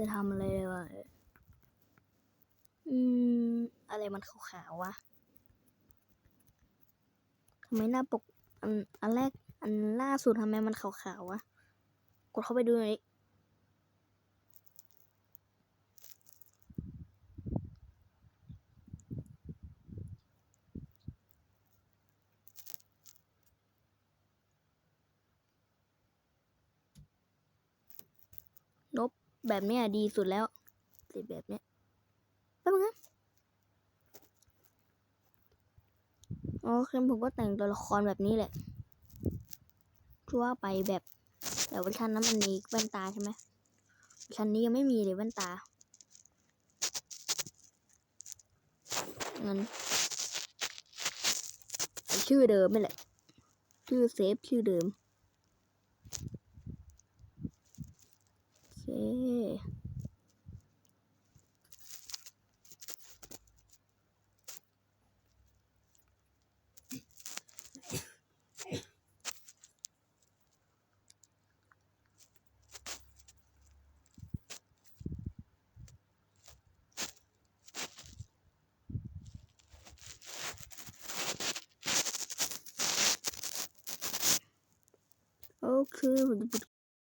จะทำอะไรเลยวะอืม อะไรมันขาวๆวะทำไมหน้าปก อันอันแรก อันล่าสุดทำไมมันขาวๆวะ กดเข้าไปดูหน่อยนบ แบบนี้ดีสุดแล้วติดแบบนี้แป๊บนึงนะโอเคผมก็แต่งตัวละครแบบนี้แหละคือว่าไปแบบแต่วอร์ชันนั้นมันมีแว่นตาใช่ไหมชั้นนี้ยังไม่มีเลยแว่นตาเงั้นชื่อเดิมไม่แหละ ชื่อเซฟชื่อเดิม โ